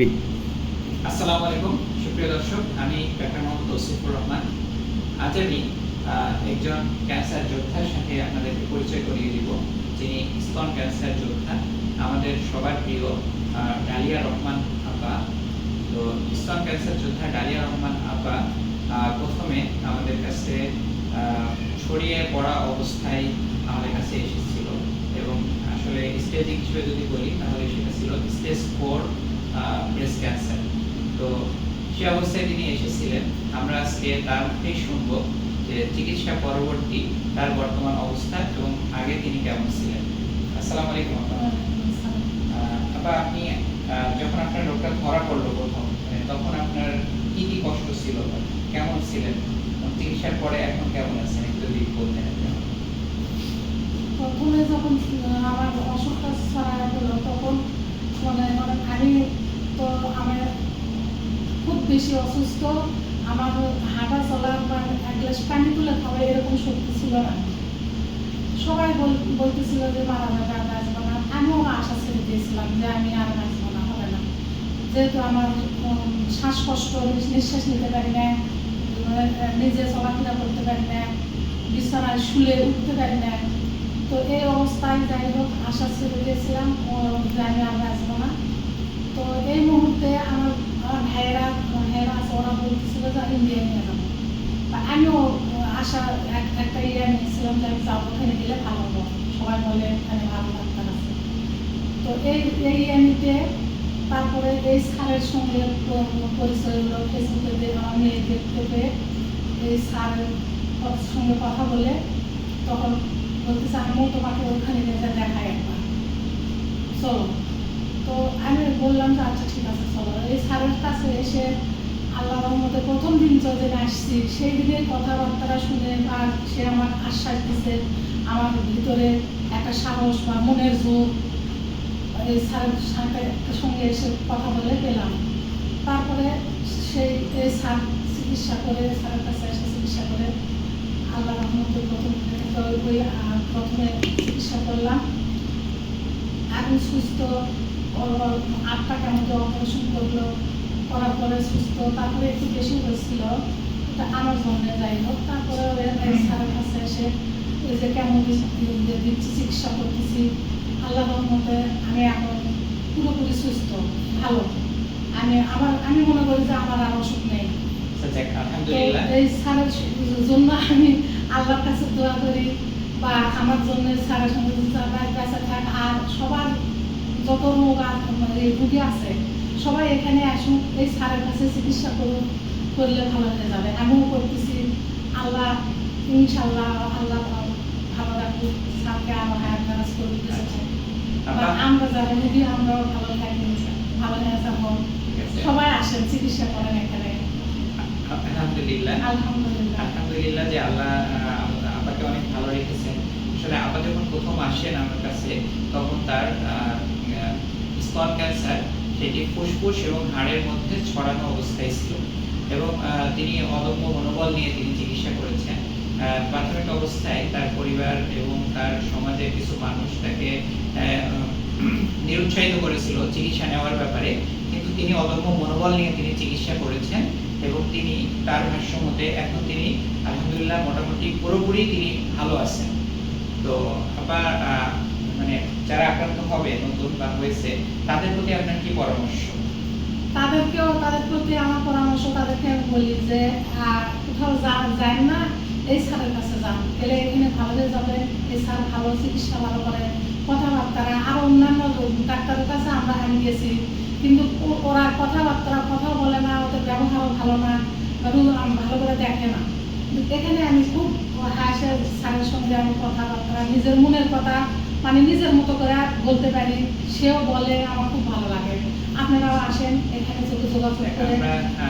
জি আসসালামু আলাইকুম, সুপ্রিয় দর্শক, আমি ডাক্তার মোহাম্মদ তৌসিফুর রহমান। আজ আমি একজন ক্যান্সার যোদ্ধার সাথে আপনাদেরকে পরিচয় করিয়ে দিব, যিনি স্তন ক্যান্সার যোদ্ধা। আমাদের সবার প্রিয় ডালিয়া রহমান আপা তো স্তন ক্যান্সার যোদ্ধা ডালিয়া রহমান আপা প্রথমে আমাদের কাছে ছড়িয়ে পড়া অবস্থায় আমাদের কাছে এসেছিল। এবং আসলে স্টেজিং হিসেবে যদি বলি, তাহলে সেটা ছিল স্টেজ ফোর ব্রেস্ট ক্যান্সার তো সে অবস্থায় তিনি এসেছিলেন। আমরা আজকে তার মুখেই শুনব যে চিকিৎসা পরবর্তী তার বর্তমান অবস্থা এবং আগে তিনি কেমন ছিলেন। আসসালামু আলাইকুম। আপা আপনি যখন আপনার রোগটা ধরা পড়ল প্রথম মানে তখন আপনার কি কি কষ্ট ছিল? কেমন ছিলেন? চিকিৎসার পরে এখন কেমন আছেন? একটু যদি বলতেন প্রথমে যখন আমার অসুখটা ছড়া হলো তখন মানে মানে আমি খুব বেশি অসুস্থ আমার হাঁটা চলা বা এক গ্লাস পানি তুলে খাওয়া এরকম শক্তি ছিল না। সবাই বল- বলতেছিল যে মারা যাবে আর বাঁচবো না আমিও আশা ছেড়ে দিয়েছিলাম যে আমি আর বাঁচবো না হবে না। যেহেতু আমার শ্বাসকষ্ট নিঃশ্বাস নিতে পারি না মানে, নিজে চলাফেরা করতে পারি না বিছানায় শুলে উঠতে পারি না। তো এই অবস্থায় যাই হোক আশা ছেড়ে দিয়েছিলাম যে আমি আর বাঁচবো না। তো এই মুহূর্তে আমার আমার ভাইয়েরা ভাইয়েরা আছে ওরা বলতেছিল যে আমি ইন্ডিয়া নিয়ে যাব তা আমিও আশা, এক- একটা ইয়ে নিয়েছিলাম যে আমি যাব ওখানে গেলে ভালো হব সবাই বলে এখানে ভালো ডাক্তার আছে। তো এই এই ইয়ে নিতে তারপরে এই স্যারের সঙ্গে পরিচয় হলো ফেসবুকে আমার মেয়ে দেখতে পেয়ে এই স্যারের সঙ্গে কথা বলে তখন বলতে বলতেছে আমিও তোমাকে ওখানে যা দেখাই একবার। চলো। তো আমি বললাম যে আচ্ছা ঠিক আছে, চলো। এই স্যারের কাছে এসে আল্লাহ রহমতে প্রথম দিন যখন আসছি, সেই দিনের কথাবার্তা শুনে আর সে আমার আশ্বাস দিছে, আমার ভিতরে একটা সাহস বা মনের জোর স্যারের সঙ্গে এসে কথা বলে পেলাম। তারপরে সেই স্যার চিকিৎসা করে, স্যারের কাছে এসে চিকিৎসা করে আল্লাহ রহমতে প্রথম প্রথমে চিকিৎসা করলাম। এখন সুস্থ ওর আটটাকে আমাদের অপারেশন করল করার পরে সুস্থ তারপরে একটু বেশি হয়েছিল আমার জন্য যাই হোক। তারপরে ওই স্যারের কাছে এসে এই যে কেমন দিচ্ছি চিকিৎসা করতেছি। আল্লাহ রহমতে আমি এখন পুরোপুরি সুস্থ ভালো। আমি আমার আমি মনে করি যে আমার আর অসুখ নেই। আচ্ছা, এই স্যারের জন্য আমি আল্লাহর কাছে দোয়া করি বা আমার জন্য স্যারের সঙ্গে থাক। আর সবার যত রোগ আর- রুগী আছে সবাই এখানে আসুন এই স্যারের কাছে চিকিৎসা করুন করলে ভালো হয়ে যাবে। আমিও করতেছি আল্লাহ ইনশাল্লাহ আল্লাহ ভালো রাখুক স্যারকে আরও হায়ার ম্যানেজ করে দিতেছে আমরা যারা রুগী আমরাও ভালো থাকি ভালো হয়ে যাব। সবাই আসেন চিকিৎসা করেন এখানে। আলহামদুলিল্লাহ। আলহামদুলিল্লাহ। আলহামদুলিল্লাহ যে আল্লাহ আপাকে অনেক ভালো রেখেছেন। আসলে আপা যখন প্রথম আসেন আমার কাছে তখন তার স্তন ক্যান্সার সেটি ফুসফুস এবং হাড়ের মধ্যে ছড়ানো অবস্থায় ছিল এবং তিনি অদম্য মনোবল নিয়ে তিনি চিকিৎসা করেছেন। প্রাথমিক অবস্থায় তার পরিবার এবং তার সমাজের কিছু মানুষ তাকে নিরুৎসাহিত করেছিল চিকিৎসা নেওয়ার ব্যাপারে। কিন্তু তিনি অদম্য মনোবল নিয়ে তিনি চিকিৎসা করেছেন এবং তিনি তার ভাষ্য মতে এখন তিনি, আলহামদুলিল্লাহ, মোটামুটি পুরোপুরি তিনি ভালো আছেন। তো, আবার যারা আক্রান্ত হবে নতুন বা হয়েছে, তাদের প্রতি আপনার কি পরামর্শ? তাদেরকেও, তাদের প্রতি আমার পরামর্শ তাদেরকে আমি বলি যে কোথাও যা যায় না, এই স্যারের কাছে যান। গেলে এখানে ভালো হয়ে যাবে এই স্যার ভালো, চিকিৎসা ভালো করে। কথাবার্তা আর অন্যান্য ডাক্তারের কাছে আমরা আমি গেছি। কিন্তু ওরা কথাবার্তা কথা বলে না, ওদের ব্যবহারও ভালো না ভালো করে দেখে না। এখানে আমি খুব হাসে স্যারের সঙ্গে আমি কথাবার্তা, নিজের মনের কথা মানে নিজের মতো করে বলতে পারি সেও বলে আমার খুব ভালো লাগে। আপনারাও আসেন এখানে যদি যোগাযোগ করে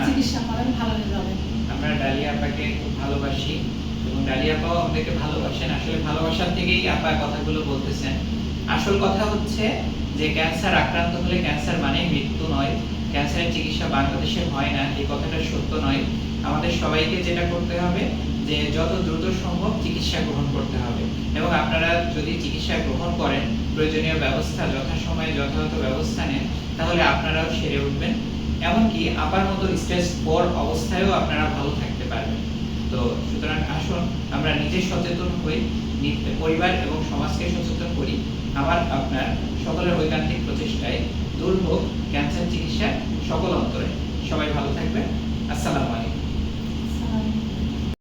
চিকিৎসা করেন ভালো হয়ে যাবে আমরা ডালিয়া আপাকে খুব ভালোবাসি এবং ডালিয়া আপাও আমাদেরকে ভালোবাসেন। আসলে ভালোবাসার থেকেই আপা কথাগুলো বলতেছেন। আসল কথা হচ্ছে যে ক্যান্সার আক্রান্ত হলে ক্যান্সার মানে মৃত্যু নয়। ক্যান্সারের চিকিৎসা বাংলাদেশে হয় না এই কথাটা সত্য নয়। আমাদের সবাইকে যেটা করতে হবে যে যত দ্রুত সম্ভব চিকিৎসা গ্রহণ করতে হবে। এবং আপনারা যদি চিকিৎসা গ্রহণ করেন, প্রয়োজনীয় ব্যবস্থা, যথাসময়ে যথাযথ ব্যবস্থা নেন, তাহলে আপনারাও সেরে উঠবেন। এমনকি আপার মতো স্টেজ ফোর অবস্থায়ও আপনারা ভালো থাকতে পারবেন। তো সুতরাং আসুন, আমরা নিজে সচেতন হই পরিবার এবং সমাজকে সচেতন করি। আবার আপনার সকলের ঐকান্তিক প্রচেষ্টায় দূর হোক, ক্যান্সার চিকিৎসা সকল অন্তরে। সবাই ভালো থাকবেন। আসসালামু আলাইকুম।